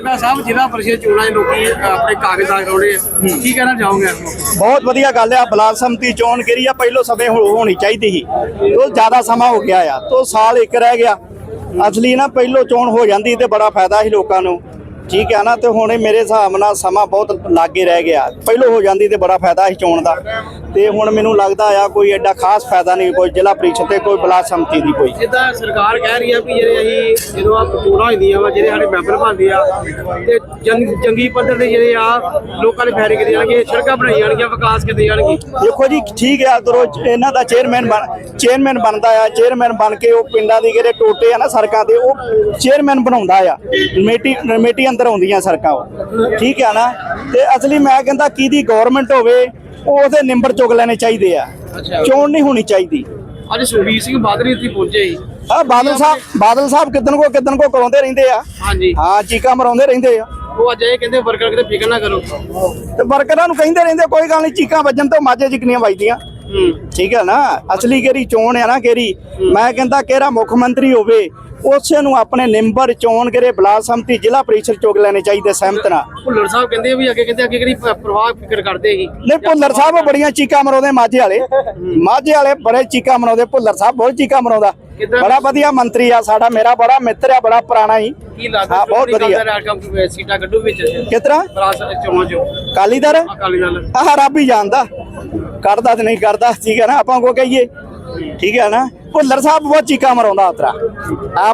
ਅੰਡਾ ਸਾਹਿਬ ਜ਼ਿਲ੍ਹਾ ਪਰਿਸ਼ਦ ਚੋਣਾਂ 'ਚ ਲੋਕੀ ਆਪਣੇ ਕਾਗਜ਼ ਆ। ਕੀ ਕਹਿਣਾ ਚਾਹੋਗੇ? ਬਹੁਤ ਵਧੀਆ ਗੱਲ ਆ ਬਲਾਕ ਸੰਮਤੀ ਚੋਣ ਕਿਹੜੀ ਆ ਪਹਿਲੋਂ ਸਮੇਂ ਹੋਣੀ ਚਾਹੀਦੀ ਸੀ ਤੋਂ ਜ਼ਿਆਦਾ ਸਮਾਂ ਹੋ ਗਿਆ ਆ ਤੋਂ ਸਾਲ ਇੱਕ ਰਹਿ ਗਿਆ ਅਸਲੀ ਨਾ ਪਹਿਲੋਂ ਚੋਣ ਹੋ ਜਾਂਦੀ ਤੇ ਬੜਾ ਫਾਇਦਾ ਸੀ ਲੋਕਾਂ ਨੂੰ ਠੀਕ ਹੈ ਨਾ ਤੇ ਹੁਣ ਇਹ ਮੇਰੇ ਹਿਸਾਬ ਨਾਲ ਸਮਾਂ ਬਹੁਤ ਲਾਗੇ ਰਹਿ ਗਿਆ। ਪਹਿਲੋਂ ਹੋ ਜਾਂਦੀ ਤੇ ਬੜਾ ਫਾਇਦਾ ਸੀ ਚੋਣ ਦਾ। ਤੇ ਹੁਣ ਮੈਨੂੰ ਲੱਗਦਾ ਆ ਕੋਈ ਐਡਾ ਖਾਸ ਫਾਇਦਾ ਨਹੀਂ ਕੋਈ ਜ਼ਿਲ੍ਹਾ ਪ੍ਰੀਸ਼ਦ ਤੇ ਕੋਈ ਬਲਾਕ ਸੰਮਤੀ ਦੀ ਕੋਈ। ਜਿੱਦਾਂ ਸਰਕਾਰ ਕਹਿ ਰਹੀ ਆ ਵੀ ਜਿਹੜੇ ਅਸੀਂ ਜਦੋਂ ਆ ਚੋਣਾਂ ਹੁੰਦੀਆਂ ਵਾ ਜਿਹੜੇ ਸਾਡੇ ਮੈਂਬਰ ਬਣਦੇ ਆ ਤੇ ਜੰਗ- ਪੱਧਰ ਤੇ ਜਿਹੜੇ ਆ ਲੋਕਾਂ ਨੇ ਫੈਰੀ ਕਰੀ ਜਾਣਗੇ ਸੜਕਾਂ ਬਣਾਈ ਜਾਣਗੀਆਂ ਵਿਕਾਸ ਕੀਤੇ ਜਾਣਗੇ। ਦੇਖੋ ਜੀ ਠੀਕ ਹੈ ਅਗਰੋ ਇਹਨਾਂ ਦਾ ਚੇਅਰਮੈਨ ਬਣ ਚੇਅਰਮੈਨ ਬਣਦਾ ਆ ਚੇਅਰਮੈਨ ਬਣ ਕੇ ਉਹ ਪਿੰਡਾਂ ਦੀ ਜਿਹੜੇ ਟੋਟੇ ਆ ਨਾ ਸੜਕਾਂ ਦੇ ਉਹ ਚੇਅਰਮੈਨ ਬਣਾਉਂਦਾ ਆ। ਕਮੇਟੀ ਕਮੇਟੀ ਅੰਦਰ ਆਉਂਦੀਆਂ ਸੜਕਾਂ ਉਹ। ਠੀਕ ਹੈ ਨਾ? ਤੇ ਅਸਲੀ ਮੈਂ ਕਹਿੰਦਾ ਕਿਹਦੀ ਗਵਰਨਮੈਂਟ ਹੋਵੇ ਉਹ ਉਹਦੇ ਨਿੰਬਰ ਚੁਗ ਲੈਣੇ ਚਾਹੀਦੇ ਆ। ਚੋਣ ਨਹੀਂ ਹੋਣੀ ਚਾਹੀਦੀ। ਅੱਜ ਸੁਖਬੀਰ ਸਿੰਘ ਬਾਦਲ ਇੱਥੇ ਪਹੁੰਚੇ ਸੀ। ਆ ਬਾਦਲ ਸਾਹਿਬ ਬਾਦਲ ਸਾਹਿਬ ਕਿਦਨ ਕੋ ਕਿਦਨ ਕੋ ਕਰਾਉਂਦੇ ਰਹਿੰਦੇ ਆ। ਹਾਂਜੀ। ਹਾਂ ਚੀਕਾਂ ਮਰਾਉਂਦੇ ਰਹਿੰਦੇ ਆ। ਉਹ ਅੱਜ ਇਹ ਕਹਿੰਦੇ ਵਰਕਰ ਕਿਤੇ ਫਿਕਰ ਨਾ ਕਰੋ। ਤੇ ਵਰਕਰਾਂ ਨੂੰ ਕਹਿੰਦੇ ਰਹਿੰਦੇ ਕੋਈ ਗੱਲ ਨਹੀਂ ਚੀਕਾਂ ਵੱਜਣ ਤੋਂ ਮਾਝੇ ਜਿਕਨੀਆਂ ਵੱਜਦੀਆਂ। ਹੂੰ। ਠੀਕ ਹੈ ਨਾ? ਅਸਲੀ ਕਿਹੜੀ ਚੋਣ ਹੈ ਨਾ ਕਿਹੜੀ? ਮੈਂ ਕਹਿੰਦਾ ਕਿਹੜਾ ਮੁੱਖ ਮੰਤਰੀ ਹੋਵੇ ਉਸੇ ਨੂੰ ਆਪਣੇ ਨਿੰਬਰ ਚੋਣ ਕਰੇ ਬਲਾਕ ਸੰਮਤੀ ਜ਼ਿਲ੍ਹਾ ਪ੍ਰੀਸ਼ਦ ਚੁਗ ਲੈਣੇ ਚਾਹੀਦੇ ਸਹਿਮਤ ਨਾਲ ਭੁੱਲਰ ਸਾਹਿਬ ਕਹਿੰਦੇ ਵੀ ਅੱਗੇ ਕਹਿੰਦੇ ਅੱਗੇ ਕਿਹੜੀ ਪ੍ਰਵਾਹ ਫਿਕਰ ਕਰਦੇ ਸੀ। ਨਹੀਂ ਭੁੱਲਰ ਸਾਹਿਬ ਬੜੀਆਂ ਚੀਕਾਂ ਮਰਾਉਂਦੇ ਮਾਝੇ ਵਾਲੇ। ਮਾਝੇ ਵਾਲੇ ਬੜੇ ਚੀਕਾਂ ਮਰਾਉਂਦੇ ਭੁੱਲਰ ਸਾਹਿਬ ਬਹੁਤ ਚੀਕਾਂ ਮਰਾਉਂਦਾ? ਬੜਾ ਵਧੀਆ ਮੰਤਰੀ ਆ ਸਾਡਾ ਮੇਰਾ ਬੜਾ ਮਿੱਤਰ ਆ ਬੜਾ ਪੁਰਾਣਾ ਹੀ। ਕੀ ਲੱਗਦਾ ਬਹੁਤ ਵਧੀਆ। ਸੀਟਾਂ ਕੱਢੂ ਵਿੱਚ? ਕਿਤਰਾ? ਚੋਣਾਂ ਚੋਂ। ਕਾਲੀਦਰ ਅਕਾਲੀ ਦਲ। ਆਹ ਰੱਬ ਹੀ ਜਾਣਦਾ। ਕਰਦਾ ਤੇ ਨਹੀਂ ਕਰਦਾ ਠੀਕ ਹੈ ਨਾ ਆਪਾਂ ਕੋ ਕਹੀਏ। ਠੀਕ ਹੈ ਨਾ? ਭੁੱਲਰ ਸਾਹਿਬ ਬਹੁਤ ਚੀਕਾ ਮਰਾਉਂਦਾ ਉਤਰਾ ਆ